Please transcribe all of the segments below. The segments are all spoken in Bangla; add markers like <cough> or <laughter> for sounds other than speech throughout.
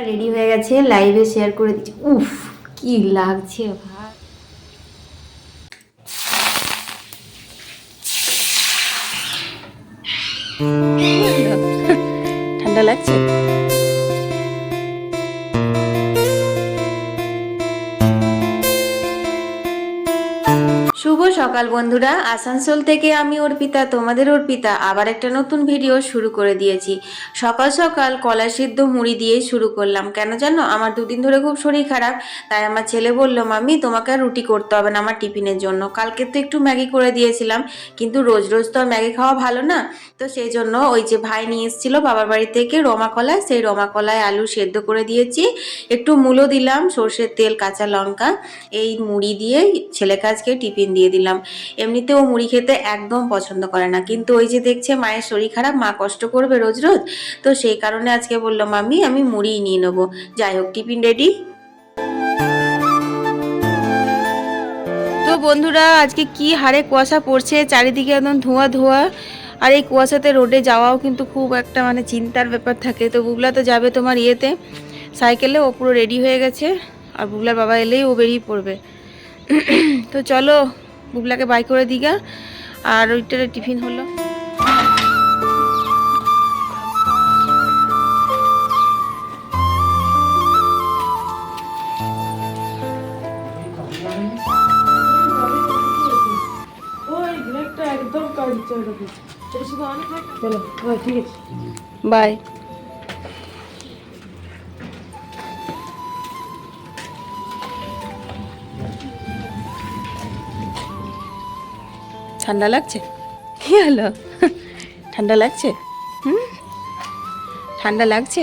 আমার রেডি হয়ে গেছে লাইভে শেয়ার করে দিচ্ছি। উফ কি লাগছে ভাই। ঠান্ডা লাগছে? বন্ধুরা, আসানসোল থেকে আমি অর্পিতা, তোমাদের অর্পিতা, আবার একটা নতুন ভিডিও শুরু করে দিয়েছি। সকাল সকাল কলা সিদ্ধ মুড়ি দিয়ে শুরু করলাম। কেন জানো? আমার দুদিন ধরে খুব শরীর খারাপ, তাই আমার ছেলে বলল মামি তোমাকে রুটি করতে হবে না আমার টিফিনের জন্য। কালকে তো একটু ম্যাগি করে দিয়েছিলাম, কিন্তু রোজ রোজ তো আর ম্যাগি খাওয়া ভালো না। তো সেই জন্য ওই যে ভাই নিয়ে এসেছিল বাবার বাড়ি থেকে রমা কলায় সেই রমা কলায় আলু সেদ্ধ করে দিয়েছি। একটু মূলো দিলাম, সর্ষের তেল, কাঁচা লঙ্কা, এই মুড়ি দিয়ে ছেলেকে আজকে টিফিন দিয়ে দিলাম। এমনিতে ও মুড়ি খেতে একদম পছন্দ করে না। কিন্তু ওই যে দেখছে মায়ের শরীর খারাপ, মা কষ্ট করবে রোজ রোজ, তো সেই কারণে আজকে বলল মামি আমি মুড়িই নিয়ে নেব। যাই হোক, টিফিন রেডি। তো বন্ধুরা, আজকে কি হারে কুয়াশা পড়ছে, চারিদিকে একদম ধোঁয়া ধোঁয়া, আর এই কুয়াশাতে রোডে যাওয়াও কিন্তু খুব একটা মানে চিন্তার ব্যাপার থাকে। তো বুগলা তো যাবে তোমার ইয়েতে, সাইকেলে, ও পুরো রেডি হয়ে গেছে, আর বুগলার বাবা এলেই ও বেরিয়ে পড়বে। তো চলো বুগলাকে বাই করে দিগা। আর ওইটার টিফিন হলো। বাই। ঠান্ডা লাগছে? কি হলো? ঠান্ডা লাগছে? হুম? ঠান্ডা লাগছে?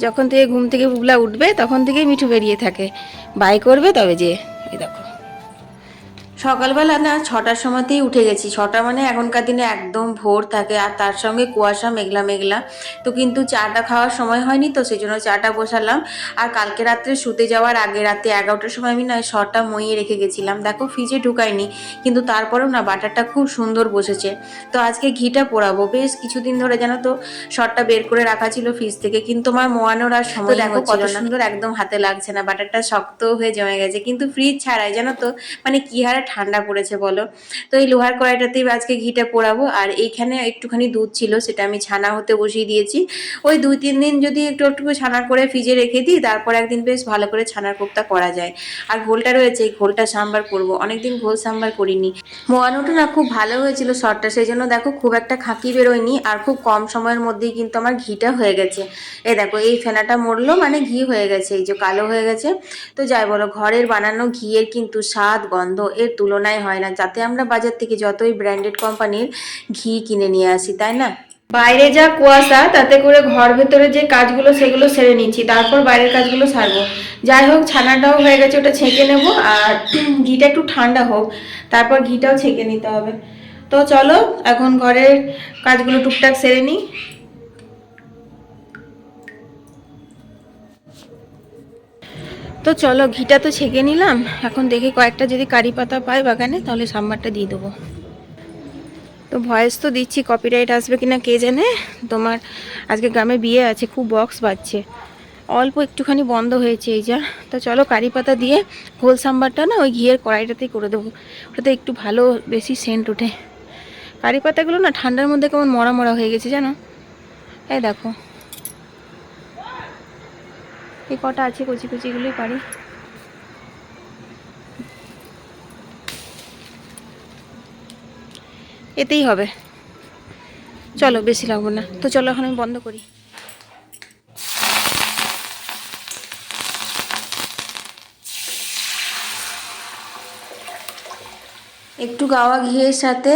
যখন থেকে ঘুম থেকে বুবলা উঠবে, তখন থেকেই মিঠু বেরিয়ে থাকে। বাই করবে তবে যে এই দেখো। সকালবেলা না ছটার সময়তেই উঠে গেছি। ছটা মানে এখনকার দিনে একদম ভোর থাকে আর তার সঙ্গে কুয়াশা মেঘলা মেঘলা। তো কিন্তু চাটা খাওয়ার সময় হয়নি তো সেই জন্য চাটা বসালাম। আর কালকে রাত্রে শুতে যাওয়ার আগে রাতে এগারোটার সময় আমি না শরটা মইয়ে রেখে গেছিলাম। দেখো ফ্রিজে ঢুকাইনি কিন্তু তারপরেও না বাটারটা খুব সুন্দর বসেছে। তো আজকে ঘিটা পোড়াবো। বেশ কিছুদিন ধরে জানো তো শরটা বের করে রাখা ছিল ফ্রিজ থেকে কিন্তু আমার মোয়ানোর আর সময় দেখো কত সুন্দর একদম হাতে লাগছে না। বাটারটা শক্ত হয়ে জমে গেছে। কিন্তু ফ্রিজ ছাড়াই জানো তো মানে কি হারে ঠান্ডা পড়েছে বলো। তো এই লোহার কড়াইটাতেই আজকে ঘিটা পোড়াবো। আর এইখানে একটুখানি দুধ ছিল, সেটা আমি ছানা হতে বসিয়ে দিয়েছি। ওই দুই, তিন দিন যদি একটু একটু ছানা করে ফ্রিজে রেখে দিই, তারপর একদিন বেশ ভালো করে ছানার কোপ্তা করা যায়। আর ঘোলটা রয়েছে, এই ঘোলটা সাম্বার করব। অনেকদিন ঘোল সাম্বার করিনি। মোয়ানোটা না খুব ভালো হয়েছিল শর্টটা সেই জন্য দেখো খুব একটা খাঁকি বেরোয়নি। আর খুব কম সময়ের মধ্যেই কিন্তু আমার ঘিটা হয়ে গেছে। এই দেখো, এই ফেনাটা মরলো মানে ঘি হয়ে গেছে, এই যে কালো হয়ে গেছে। তো যাই বলো, ঘরের বানানো ঘিয়ের কিন্তু স্বাদ গন্ধ, এর তুলনায় হয় না। যাতে আমরা বাজার থেকে যতই ব্র্যান্ডেড কোম্পানির ঘি কিনে নিয়ে আসি, তাই না? বাইরে যা কুয়াশা, তাতে করে ঘর ভেতরে যে কাজগুলো, সেগুলো সেরে নিচ্ছি। তারপর বাইরের কাজগুলো সারবো। যাই হোক, ছানাটাও হয়ে গেছে, ওটা ছেঁকে নেব। আর <clears throat> ঘিটা একটু ঠান্ডা হোক, তারপর ঘিটাও ছেঁকে নিতে হবে। তো চলো, এখন ঘরের কাজগুলো টুকটাক সেরে নিই। তো চলো ঘিটা তো ছেঁকে নিলাম। এখন দেখি কয়েকটা যদি কারি পাতা পাই বাগানে, তাহলে সাম্বারটা দিয়ে দেবো। তো ভয়েস তো দিচ্ছি কপিরাইট আসবে কিনা কে জানে? তোমার আজকে গ্রামে বিয়ে আছে, খুব বক্স বাজছে। অল্প একটুখানি বন্ধ হয়েছে এই যা। তো চলো কারি পাতা দিয়ে ঘোল সাম্বারটা না ওই ঘিয়ের কড়াইটাতেই করে দেবো। ওটাতে একটু ভালো বেশি সেন্ট ওঠে। কারি পাতাগুলো না ঠান্ডার মধ্যে কেমন মরা মরা হয়ে গেছে জানো? এই দেখো। এই কটা আছে, কচি কচিগুলোই পারি। এতেই হবে। চলো, বেশি লাগবো না। তো চলো, এখন আমি বন্ধ করি। একটু গাওয়া ঘিয়ের সাথে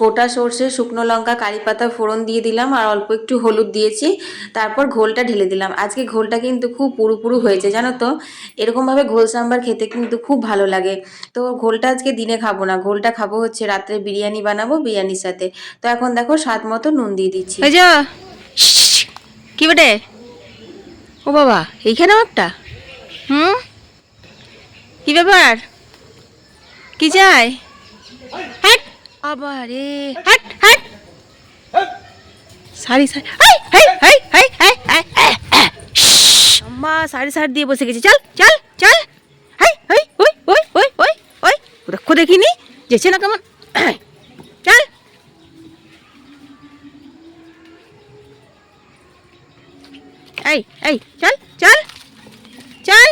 গোটা সর্ষে, শুকনো লঙ্কা, কারি পাতা, ফোড়ন দিয়ে দিলাম আর অল্প একটু হলুদ দিয়েছি। তারপর ঘোলটা ঢেলে দিলাম। আজকে ঘোলটা কিন্তু খুব পুরু পুরু হয়েছে, জানো তো? এরকমভাবে ঘোল সাম্বার খেতে কিন্তু খুব ভালো লাগে। তো ঘোলটা আজকে দিনে খাব না। ঘোলটা খাব হচ্ছে রাত্রে বিরিয়ানি বানাবো বিরিয়ানির সাথে। তো এখন দেখো স্বাদ মতো নুন দিয়ে দিচ্ছি। কি বেটে ও বাবা এইখানেও একটা হুম কি ব্যাপার কি চাই আবার। রে hat hat sorry sorry. Hi hi hi hi hi আম্মা সারি সারি দিয়ে বসে গেছি চল চল চল হাই হাই ওই ওই ওই ওই ওই দেখো দেখিনি যেছে না কেমন চল এই এই। চল চল চল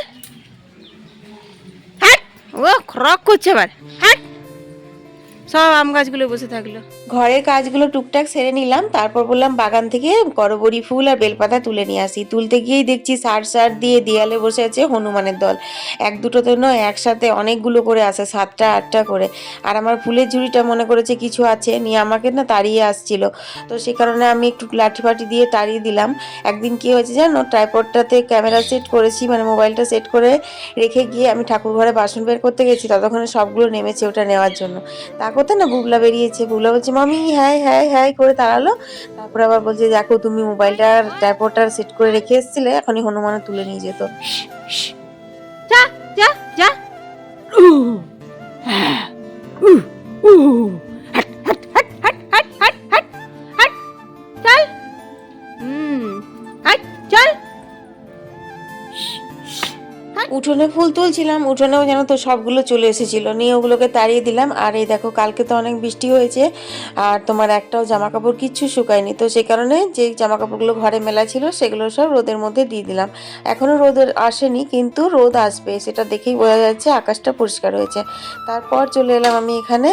হ্যাট ও খরক করছে আবার সব আম গাছগুলো বসে থাকল। ঘরের কাজগুলো টুকটাক সেরে নিলাম, তারপর বললাম বাগান থেকে করবরি ফুল আর বেলপাতা তুলে নিয়ে আসি। তুলতে গিয়েই দেখছি সার সার দিয়ে দেয়ালে বসে আছে হনুমানের দল। এক দুটোতে নয়, একসাথে অনেকগুলো করে আসে সাতটা, আটটা করে। আর আমার ফুলের ঝুড়িটা মনে করেছে কিছু আছে, নিয়ে আমাকে না তাড়িয়ে আসছিল। তো সে কারণে আমি একটু লাঠি ফাঠি দিয়ে তাড়িয়ে দিলাম। একদিন কি হয়েছে জানো ট্রাইপডটাতে ক্যামেরা সেট করেছি মানে মোবাইলটা সেট করে রেখে গিয়ে আমি ঠাকুর ঘরে বাসন বের করতে গেছি, ততক্ষণে সবগুলো নেমেছে ওটা নেওয়ার জন্য। তা করতে না বুবলা বেরিয়েছে? বুবলা বলছে, মামি হ্যাঁ হ্যাঁ হ্যাঁ করে তাড়ালো। তারপরে আবার বলছে, দেখো, তুমি মোবাইলটার ট্যাপটার সেট করে রেখে এসেছিলে, এখনই হনুমানে তুলে নিয়ে যেত। যা যা যা। উঠোনে ফুল তুলছিলাম, উঠোনেও যেন তো সবগুলো চলে এসেছিল। নিয়ে ওগুলোকে তাড়িয়ে দিলাম, আর এই দেখো, কালকে তো অনেক বৃষ্টি হয়েছে, আর তোমার একটাও জামা কাপড় কিচ্ছু শুকায়নি। তো সেই কারণে যে জামা কাপড়গুলো ঘরে মেলা ছিল, সেগুলো সব রোদের মধ্যে দিয়ে দিলাম। এখনও রোদ আসেনি, কিন্তু রোদ আসবে, সেটা দেখেই বোঝা যাচ্ছে আকাশটা পরিষ্কার হয়েছে। তারপর চলে এলাম আমি এখানে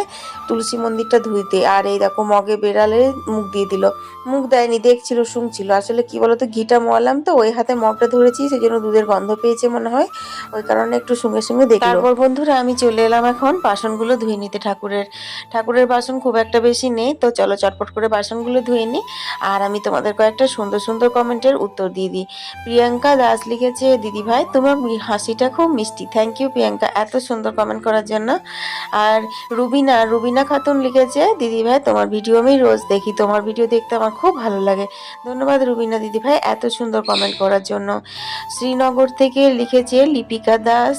তুলসী মন্দিরটা ধুইতে, আর এই দেখো, মগে বেড়ালে মুখ দিয়ে দিল। মুখ দেয়নি, দেখছিল, শুনছিল। আসলে কি বলতো, ঘিটা মোয়ালাম তো, ওই হাতে মগটা ধরেছি সেই জন্য দুধের গন্ধ পেয়েছে মনে হয়। ওই কারণে একটু সঙ্গে সঙ্গে দেখি তারপর বন্ধুরা আমি চলে এলাম এখন বাসনগুলো ধুয়ে নিতে। ঠাকুরের ঠাকুরের বাসন খুব একটা বেশি নেই, তো চলো চটপট করে বাসনগুলো ধুয়ে নিই। আর আমি তোমাদের কয়েকটা সুন্দর সুন্দর কমেন্টের উত্তর দিয়ে দিই। প্রিয়াঙ্কা দাস লিখেছে দিদি ভাই তোমার হাসিটা খুব মিষ্টি। Thank you Priyanka. এত সুন্দর কমেন্ট করার জন্য। আর রুবিনা রুবিনা খাতুন লিখেছে দিদি ভাই তোমার ভিডিও আমি রোজ দেখি। তোমার ভিডিও দেখতে আমার খুব ভালো লাগে। ধন্যবাদ রুবিনা দিদি ভাই এত সুন্দর কমেন্ট করার জন্য। শ্রীনগর থেকে লিখেছে লিপিকা দাস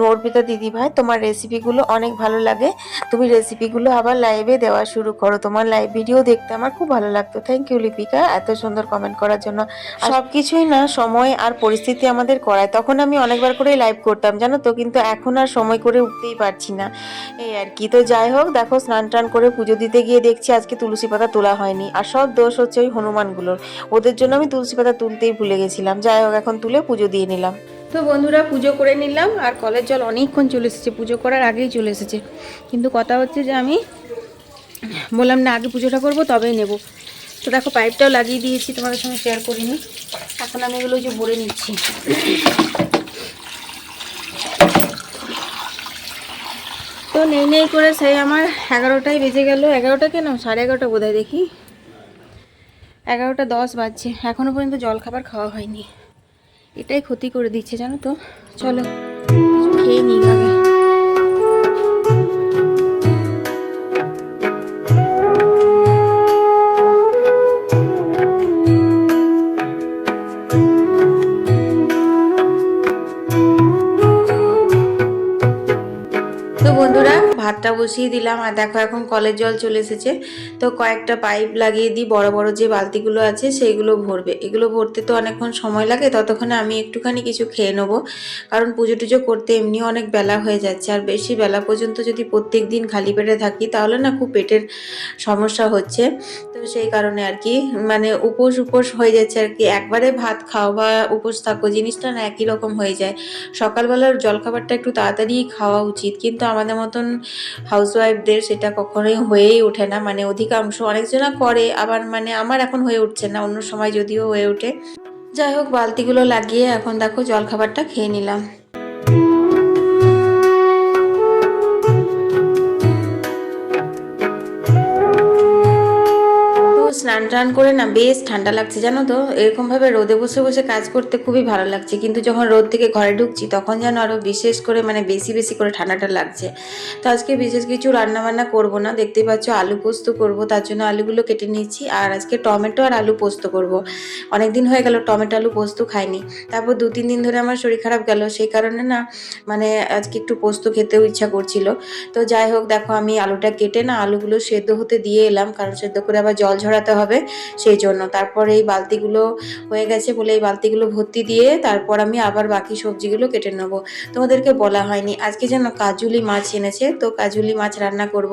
নর্পিতা দিদি ভাই তোমার রেসিপিগুলো অনেক ভালো লাগে। তুমি রেসিপিগুলো আবার লাইভে দেওয়া শুরু করো। তোমার লাইভ ভিডিও দেখতে আমার খুব ভালো লাগতো। থ্যাংক ইউ লিপিকা, এত সুন্দর কমেন্ট করার জন্য। সব কিছুই না, সময় আর পরিস্থিতি আমাদের করায়। তখন আমি অনেকবার করেই লাইভ করতাম, জানো তো? কিন্তু এখন আর সময় করে উঠতেই পারছি না। এই আর কি। তো যাই হোক, দেখো, স্নান টান করে পুজো দিতে গিয়ে দেখছি আজকে তুলসী পাতা তোলা হয়নি। আর সব দোষ হচ্ছে ওই হনুমানগুলোর। ওদের জন্য আমি তুলসী পাতা তুলতেই ভুলে গেছিলাম। যাই হোক, এখন তুলে পুজো দিয়ে নিলাম। তো বন্ধুরা পুজো করে নিলাম, আর কলের জল অনেকক্ষণ চলে এসেছে। পুজো করার আগেই চলে এসেছে। কিন্তু কথা হচ্ছে যে আমি বললাম, না, আগে পুজোটা করব, তবেই নেব। তো দেখো, পাইপটাও লাগিয়ে দিয়েছি, তোমাদের সঙ্গে শেয়ার করিনি। এখন আমি এগুলো যে ভরে নিচ্ছি। তো নেই নেই করে সেই আমার এগারোটায় বেজে গেল। এগারোটা কেন? সাড়ে এগারোটা বোধ হয় দেখি। এগারোটা দশ বাজছে। এখনও পর্যন্ত জল খাবার খাওয়া হয়নি। এটাই ক্ষতি করে দিচ্ছে জানো তো? চলো খেয়ে নিই আগে বসিয়ে দিলাম। আর দেখো এখন কলের জল চলে এসেছে। তো কয়েকটা পাইপ লাগিয়ে দিই। বড় বড় যে বালতিগুলো আছে, সেইগুলো ভরবে। এগুলো ভরতে তো অনেকক্ষণ সময় লাগে। ততক্ষণে আমি একটুখানি কিছু খেয়ে নেব। কারণ পুজো টুজো করতে এমনি অনেক বেলা হয়ে যাচ্ছে। আর বেশি বেলা পর্যন্ত যদি প্রত্যেক দিন খালি পেটে থাকি, তাহলে না খুব পেটের সমস্যা হচ্ছে। তো সেই কারণে আর কি মানে উপোস উপোস হয়ে যাচ্ছে আর কি। একবারে ভাত খাও বা উপোস থাকো, জিনিসটা না একই রকম হয়ে যায়। সকালবেলার জলখাবারটা একটু তাড়াতাড়ি খাওয়া উচিত। কিন্তু আমাদের মতন হাউসওয়াইফদের সেটা কখনোই হয়েই ওঠে না। মানে অধিকাংশ অনেকজনা করে, আবার মানে আমার এখন হয়ে উঠছে না, অন্য সময় যদিও হয়ে ওঠে। যাই হোক, বালতিগুলো লাগিয়ে এখন দেখো জলখাবারটা খেয়ে নিলাম। স্নান টান করে না বেশ ঠান্ডা লাগছে, জানো তো? এরকমভাবে রোদে বসে বসে কাজ করতে খুবই ভালো লাগছে। কিন্তু যখন রোদ থেকে ঘরে ঢুকছি, তখন যেন আরও বিশেষ করে মানে বেশি বেশি করে ঠান্ডাটা লাগছে। তো আজকে বিশেষ কিছু রান্না বান্না করব না দেখতেই পাচ্ছ আলু পোস্ত করব, তার জন্য আলুগুলো কেটে নিচ্ছি আর আজকে টমেটো আর আলু পোস্ত করব। অনেক দিন হয়ে গেল টমেটো আলু পোস্ত খাইনি। তারপর দু তিন দিন ধরে আমার শরীর খারাপ গেল, সেই কারণে না মানে আজকে একটু পোস্ত খেতেও ইচ্ছা করছিল। তো যাই হোক, দেখো আমি আলুটা কেটে না আলুগুলো সেদ্ধ হতে দিয়ে এলাম, কারণ সেদ্ধ করে আবার জল ঝরাতে হবে, সেই জন্য। তারপর এই বালতিগুলো হয়ে গেছে বলে এই বালতিগুলো ভর্তি দিয়ে তারপর আমি আবার বাকি সবজিগুলো কেটে নেব। তোমাদেরকে বলা হয়নি, আজকে যেন কাজুলি মাছ এনেছে, তো কাজুলি মাছ রান্না করব।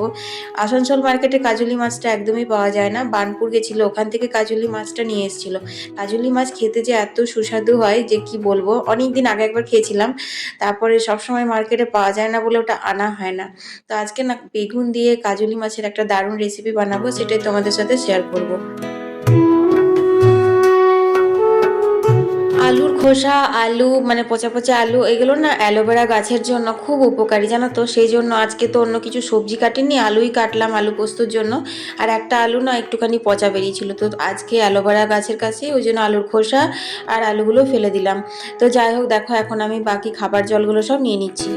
আসানসোল মার্কেটে কাজুলি মাছটা একদমই পাওয়া যায় না। বানপুর গেছিল, ওখান থেকে কাজুলি মাছটা নিয়ে এসেছিল। কাজুলি মাছ খেতে যে এত সুস্বাদু হয় যে কি বলব অনেক দিন আগে একবার খেয়েছিলাম। তারপরে সবসময় মার্কেটে পাওয়া যায় না বলে ওটা আনা হয় না। তো আজকে না বেগুন দিয়ে কাজুলি মাছের একটা দারুণ রেসিপি বানাবো, সেটাই তোমাদের সাথে শেয়ার করব। আলুর খোসা, আলু মানে পচা পচা আলু, এগুলো না অ্যালোভেরা গাছের জন্য খুব উপকারী, জানো তো? সেই জন্য আজকে তো অন্য কিছু সবজি কাটিনি, আলুই কাটলাম আলু পোস্তর জন্য। আর একটা আলু না একটুখানি পচা বেরিয়েছিল, তো আজকে অ্যালোভেরা গাছের কাছে ওই জন্য আলুর খোসা আর আলুগুলো ফেলে দিলাম। তো যাই হোক, দেখো, এখন আমি বাকি খাবার জলগুলো সব নিয়ে নিচ্ছি।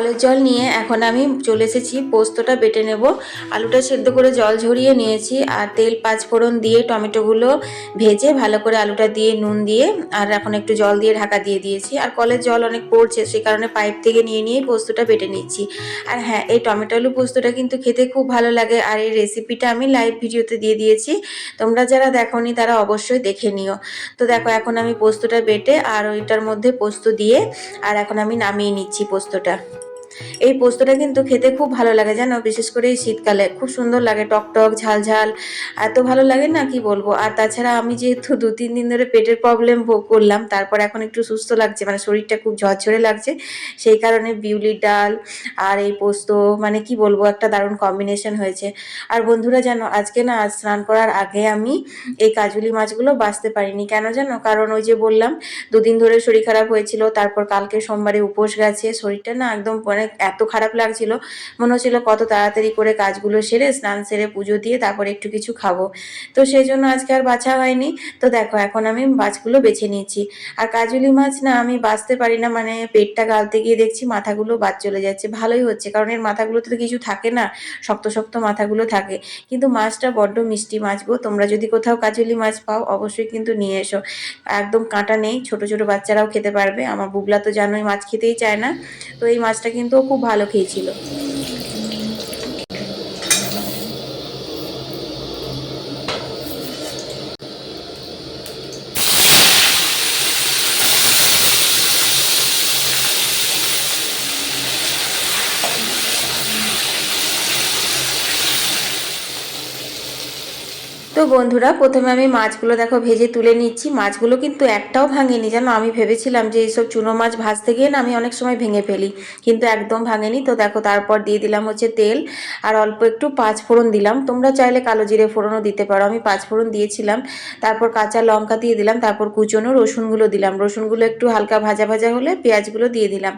কলের জল নিয়ে এখন আমি চলে এসেছি, পোস্তটা বেটে নেব। আলুটা সেদ্ধ করে জল ঝরিয়ে নিয়েছি আর তেল পাঁচ ফোড়ন দিয়ে টমেটোগুলো ভেজে ভালো করে আলুটা দিয়ে নুন দিয়ে আর এখন একটু জল দিয়ে ঢাকা দিয়ে দিয়েছি। আর কলের জল অনেক পড়ছে সেই কারণে পাইপ থেকে নিয়ে নিয়ে পোস্তটা বেটে নিচ্ছি। আর হ্যাঁ এই টমেটো আলু পোস্তটা কিন্তু খেতে খুব ভালো লাগে আর এই রেসিপিটা আমি লাইভ ভিডিওতে দিয়ে দিয়েছি। তোমরা যারা দেখোনি তারা অবশ্যই দেখে নিও। তো দেখো, এখন আমি পোস্তটা বেটে আর ওইটার মধ্যে পোস্ত দিয়ে আর এখন আমি নামিয়ে নিচ্ছি পোস্তটা। এই পোস্তটা কিন্তু খেতে খুব ভালো লাগে জানো, বিশেষ করে এই শীতকালে। খুব সুন্দর লাগে টক টক ঝাল ঝাল এত ভালো লাগে না, কি বলব? আর তাছাড়া আমি যেহেতু দু, তিন দিন ধরে পেটের প্রবলেম ভোগ করলাম, তারপর এখন একটু সুস্থ লাগছে মানে শরীরটা খুব ঝরঝরে লাগছে। সেই কারণে বিউলির ডাল আর এই পোস্ত মানে কি বলব, একটা দারুণ কম্বিনেশন হয়েছে। আর বন্ধুরা জানো, আজকে না, আজ স্নান করার আগে আমি এই কাজুলি মাছগুলো বাঁচতে পারিনি। কেন জানো? কারণ ওই যে বললাম, দুদিন ধরে শরীর খারাপ হয়েছিল, তারপর কালকে সোমবারে উপোস গেছে, শরীরটা না একদম মানে এত খারাপ লাগছিল। মনে হচ্ছিল কত তাড়াতাড়ি করে কাজগুলো সেরে, স্নান সেরে, পুজো দিয়ে তারপর একটু কিছু খাব। তো সেই জন্য আজকে আর বাছা হয়নি। তো দেখো, এখন আমি মাছগুলো বেছে নিয়েছি। আর কাজুলি মাছ না আমি বাঁচতে পারি না মানে পেটটা গালতে গিয়ে দেখছি মাথাগুলো বাদ চলে যাচ্ছে। ভালোই হচ্ছে, কারণ এর মাথাগুলোতে তো কিছু থাকে না, শক্ত শক্ত মাথাগুলো থাকে। কিন্তু মাছটা বড্ড মিষ্টি মাছ গো। তোমরা যদি কোথাও কাজুলি মাছ পাও, অবশ্যই কিন্তু নিয়ে এসো। একদম কাঁটা নেই, ছোট ছোট বাচ্চারাও খেতে পারবে। আমার বুগলা তো জানোই মাছ খেতেই চায় না। তো এই মাছটা কিন্তু ও খুব ভালো খেয়েছিল। তো বন্ধুরা, প্রথমে আমি মাছগুলো দেখো ভেজে তুলে নিচ্ছি। মাছগুলো কিন্তু একটাও ভাঙেনি, জানো? আমি ভেবেছিলাম যে এইসব চুনো মাছ ভাজতে গিয়ে না আমি অনেক সময় ভেঙে ফেলি, কিন্তু একদম ভাঙেনি। তো দেখো, তারপর দিয়ে দিলাম হচ্ছে তেল, আর অল্প একটু পাঁচ ফোড়ন দিলাম। তোমরা চাইলে কালো জিরে ফোড়নও দিতে পারো। আমি পাঁচ ফোড়ন দিয়েছিলাম, তারপর কাঁচা লঙ্কা দিয়ে দিলাম, তারপর কুচনো রসুনগুলো দিলাম। রসুনগুলো একটু হালকা ভাজা ভাজা হলে পেঁয়াজগুলো দিয়ে দিলাম।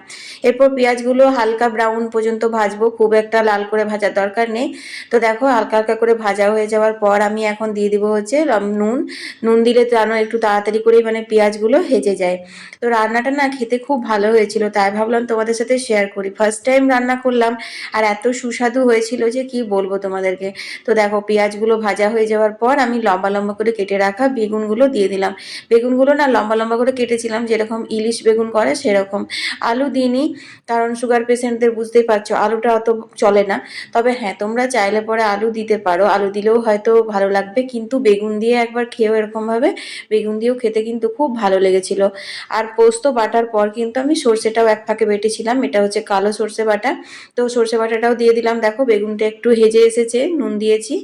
এরপর পেঁয়াজগুলো হালকা ব্রাউন পর্যন্ত ভাজবো, খুব একটা লাল করে ভাজার দরকার নেই। তো দেখো, হালকা হালকা করে ভাজা হয়ে যাওয়ার পর আমি এখন দিয়ে দিব হচ্ছে নুন। নুন দিলে জানো একটু তাড়াতাড়ি করে মানে পেঁয়াজগুলো হেজে যায়। তো রান্নাটা না খেতে খুব ভালো হয়েছিল, তাই ভাবলাম তোমাদের সাথে শেয়ার করি। ফার্স্ট টাইম রান্না করলাম, আর এত সুস্বাদু হয়েছিল যে কি বলব তোমাদেরকে। তো দেখো, পেঁয়াজগুলো ভাজা হয়ে যাওয়ার পর আমি লম্বা লম্বা করে কেটে রাখা বেগুনগুলো দিয়ে দিলাম। বেগুনগুলো না লম্বা লম্বা করে কেটেছিলাম, যেরকম ইলিশ বেগুন করে সেরকম। আলু দিইনি, কারণ সুগার পেশেন্টদের বুঝতেই পারছ, আলুটা অত চলে না। তবে হ্যাঁ তোমরা চাইলে পরে আলু দিতে পারো। আলু দিলেও হয়তো ভালো লাগবে কিন্তু বেগুন দিয়ে একবার খেয়েও এরকমভাবে বেগুন দিয়েও খেতে কিন্তু খুব ভালো লেগেছিল। আর পোস্ত বাটার পর কিন্তু আমি সর্ষেটাও এক ফাঁকে বেটেছিলাম। এটা হচ্ছে কালো সর্ষে বাটা। তো সর্ষে বাটাটাও দিয়ে দিলাম। দেখো বেগুনটা একটু হেজে এসেছে, নুন দিয়েছি।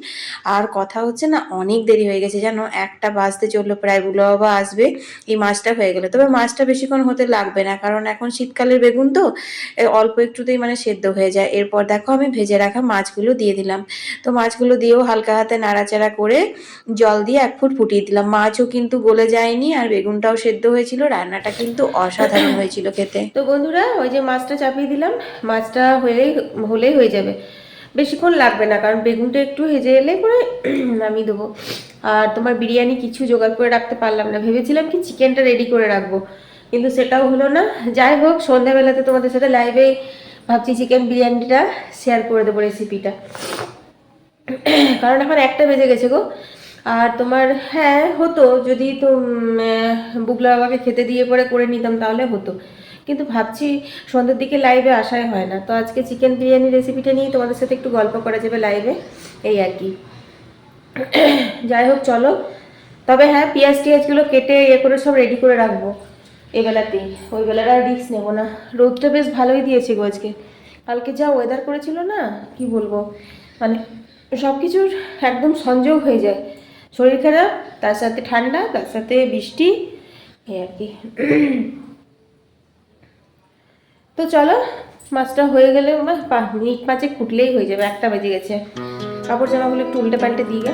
আর কথা হচ্ছে না, অনেক দেরি হয়ে গেছে জানো? একটা বাজতে চলল, প্রায় বুলো বা আসবে। এই মাছটা হয়ে গেলো। তবে মাছটা বেশিক্ষণ হতে লাগবে না। কারণ এখন শীতকালের বেগুন তো অল্প একটুতেই মানে সেদ্ধ হয়ে যায়। এরপর দেখো আমি ভেজে রাখা মাছগুলো দিয়ে দিলাম। তো মাছগুলো দিয়েও হালকা হাতে নাড়াচাড়া করে জল দিয়ে এক ফুট ফুটিয়ে দিলাম। মাছও কিন্তু গলে যায়নি আর বেগুনটাও সেদ্ধ হয়েছিল। রান্নাটা কিন্তু অসাধারণ হয়েছিল খেতে। তো বন্ধুরা, ওই যে মাছটা চাপিয়ে দিলাম। মাছটা হলেই হলেই হয়ে যাবে। বেশিক্ষণ লাগবে না, কারণ বেগুনটা একটু হেজে এলে পরে <clears throat> নামিয়ে দেবো। আর তোমার বিরিয়ানি কিছু জোগাড় করে রাখতে পারলাম না। ভেবেছিলাম কি চিকেনটা রেডি করে রাখব, কিন্তু সেটাও হলো না। যাই হোক, সন্ধ্যাবেলাতে তোমাদের সাথে লাইভে ভাবছি চিকেন বিরিয়ানিটা শেয়ার করে দেবো রেসিপিটা <coughs> কারণ এখন একটা বেজে গেছে গো। আর তোমার হ্যাঁ হতো। যদি তো বুগলা বাবাকে খেতে দিয়ে পরে করে নিতাম, তাহলে হতো। কিন্তু ভাবছি সন্ধ্যের দিকে লাইভে আসাই হয় না। তো আজকে চিকেন বিরিয়ানি রেসিপিটা নিয়ে তোমাদের সাথে একটু গল্প করা যাবে লাইভে এই আর কি। <coughs> যাই হোক, চলো। তবে হ্যাঁ পেঁয়াজ টিয়াজগুলো কেটে ইয়ে করে সব রেডি করে রাখব। এই বেলাতেই ওই বেলার আর রিস্ক নেব না। রোদটা বেশ ভালোই দিয়েছে গো আজকে। কালকে যা ওয়েদার করেছিল না, কি বলব? মানে সব কিছুর একদম সংযোগ হয়ে যায়। শরীর খারাপ, তার সাথে ঠান্ডা, তার সাথে বৃষ্টি, এই আর কি। তো চলো, মাছটা হয়ে গেলে মিনিট পাঁচে ফুটলেই হয়ে যাবে, একটা বেজে গেছে। কাপড় জামাগুলো একটু উল্টে পাল্টে দিয়ে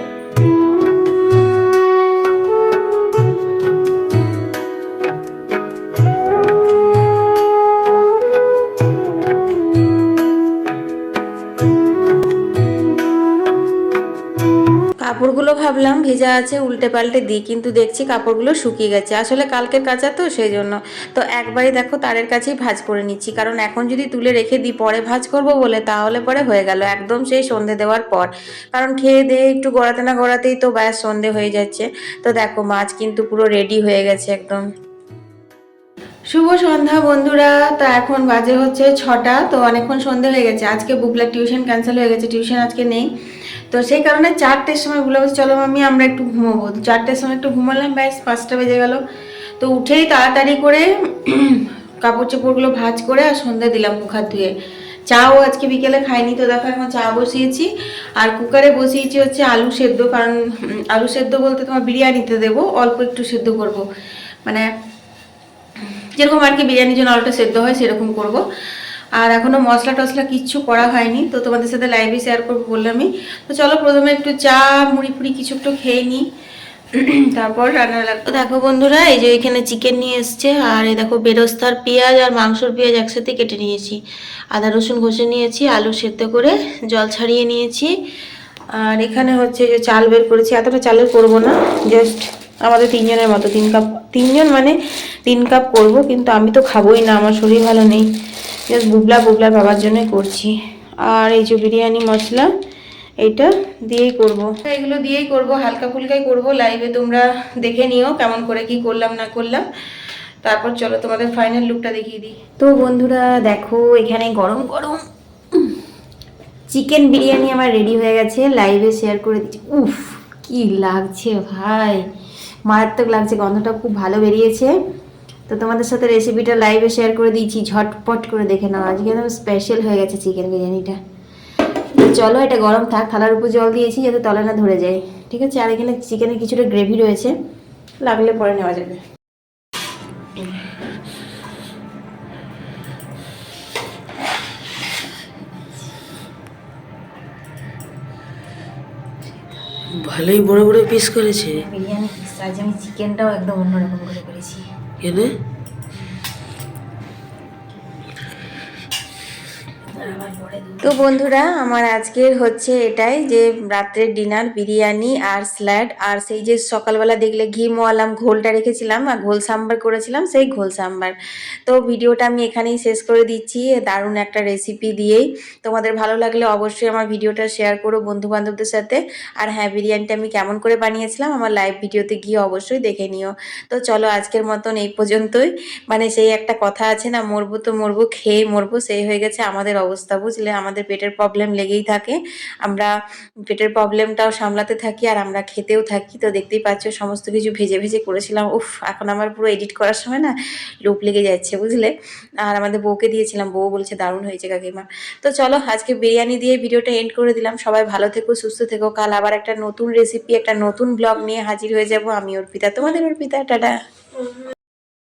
ভাবলাম ভেজা আছে, উল্টে পাল্টে দিই, কিন্তু দেখছি কাপড়গুলো শুকিয়ে গেছে। আসলে কালকের কাঁচা তো সেই জন্য তো একবারই দেখো তারের কাছেই ভাজ করে নিচ্ছি, কারণ এখন যদি তুলে রেখে দিই, পরে ভাজ করব বলে, তাহলে পরে হয়ে গেল। একদম সেই সন্ধে দেওয়ার পর। কারণ খেয়ে দেয়ে একটু গড়াতে না গড়াতেই তো, ব্যাস সন্ধে হয়ে যাচ্ছে। তো দেখো, মাছ কিন্তু পুরো রেডি হয়ে গেছে একদম। শুভ সন্ধ্যা বন্ধুরা। তা এখন বাজে হচ্ছে ছটা তো অনেকক্ষণ সন্ধে হয়ে গেছে। আজকে বুকলার টিউশন ক্যান্সেল হয়ে গেছে টিউশন আজকে নেই। তো সেই কারণে চারটের সময় বলে বলছি, চলো মাম্মি আমরা একটু ঘুমোবো। তো চারটের সময় একটু ঘুমালাম ব্যাস পাঁচটা বেজে গেল। তো উঠেই তাড়াতাড়ি করে <clears throat> কাপড় চোপড়গুলো ভাজ করে আর সন্ধে দিলাম মুখার ধুয়ে। চাও আজকে বিকেলে খাইনি তো দেখো এখন চা বসিয়েছি। আর কুকারে বসিয়েছি হচ্ছে আলু সেদ্ধ কারণ আলু সেদ্ধ বলতে তোমার বিরিয়ানিতে দেবো অল্প একটু সেদ্ধ করব। মানে যেরকম আর কি বিরিয়ানির জন্য আলুটা সেদ্ধ হয়, সেরকম করব। আর এখনও মশলা টশলা কিচ্ছু করা হয়নি, তো তোমাদের সাথে লাইভে শেয়ার করব বললামই। তো চলো প্রথমে একটু চা, মুড়ি ফুড়ি কিছু একটু খেয়ে নিই <clears throat> তারপর রান্না লাগবে। দেখো বন্ধুরা, এই যে এখানে চিকেন নিয়ে এসছে, আর এই দেখো বেরস্তার পেঁয়াজ আর মাংসর পেঁয়াজ একসাথে কেটে নিয়েছি। আদা, রসুন ঘষে নিয়েছি, আলু সেদ্ধ করে জল ছাড়িয়ে নিয়েছি। আর এখানে হচ্ছে যে চাল বের করেছি, এতটা চালের করব না জাস্ট আমাদের তিনজনের মতো, তিন কাপ তিনজন মানে তিন কাপ করব, কিন্তু আমি তো খাবোই না, আমার শরীর ভালো নেই। জাস্ট বুবলা বুবলার বাবার জন্যই করছি। আর এই যে বিরিয়ানি মশলা, এইটা দিয়েই করব। এগুলো দিয়েই করব, হালকা ফুলকাই করব। লাইভে তোমরা দেখে নিও কেমন করে কি করলাম, না করলাম। তারপর চলো তোমাদের ফাইনাল লুকটা দেখিয়ে দিই। তো বন্ধুরা, দেখো, এখানে গরম গরম। চিকেন বিরিয়ানি আমার রেডি হয়ে গেছে। লাইভে শেয়ার করে দিচ্ছি। উফ, কি লাগছে ভাই। মারাত্মক লাগছে গন্ধটা খুব ভালো বেরিয়েছে। তো তোমাদের সাথে রেসিপিটা লাইভে শেয়ার করে দিয়েছি ঝটপট করে দেখে নাও। আজকে একদম স্পেশাল হয়ে গেছে চিকেন বিরিয়ানিটা। চলো এটা গরম থাক থালার উপর জল দিয়েছি যাতে তলে না ধরে যায়। ঠিক আছে আর এখানে চিকেনের কিছুটা গ্রেভি রয়েছে লাগলে পরে নেওয়া যাবে। ভালোই বড় বড় পিস করেছে। বিরিয়ানি। আজ আমি চিকেনটাও একদম অন্যরকম করে করেছি। কেন? তো বন্ধুরা, আমার আজকের হচ্ছে এটাই যে রাত্রের ডিনার বিরিয়ানি আর স্যালাড আর সেই যে সকালবেলা দেখলে ঘি মোয়ালাম, ঘোলটা রেখেছিলাম আর ঘোল সাম্বার করেছিলাম, সেই ঘোল সাম্বার। তো ভিডিওটা আমি এখানেই শেষ করে দিচ্ছি দারুণ একটা রেসিপি দিয়েই। তোমাদের ভালো লাগলে অবশ্যই আমার ভিডিওটা শেয়ার করো বন্ধু বান্ধবদের সাথে। আর হ্যাঁ বিরিয়ানিটা আমি কেমন করে বানিয়েছিলাম, আমার লাইভ ভিডিওতে গিয়ে অবশ্যই দেখে নিও। তো চলো আজকের মতন এই পর্যন্তই। মানে সেই একটা কথা আছে না, মরবো তো মরবো, খেয়ে মরবো, সেই হয়ে গেছে আমাদের অবস্থা, বুঝলে? আমাদের পেটের প্রবলেম লেগেই থাকে। আমরা পেটের প্রবলেমটাও সামলাতে থাকি আর আমরা খেতেও থাকি। তো দেখতেই পাচ্ছ, সমস্ত কিছু ভেজে ভেজে করেছিলাম। উফ, এখন আমার পুরো এডিট করার সময় না লোপ লেগে যাচ্ছে, বুঝলে? আর আমাদের বউকে দিয়েছিলাম। বউ বলছে, দারুণ হয়েছে কাকিমা। তো চলো, আজকে বিরিয়ানি দিয়ে ভিডিওটা এন্ড করে দিলাম। সবাই ভালো থেকো, সুস্থ থেকো। কাল আবার একটা নতুন রেসিপি একটা নতুন ব্লগ নিয়ে হাজির হয়ে যাব। আমি অর্পিতা, তোমাদের অর্পিতা, টাটা।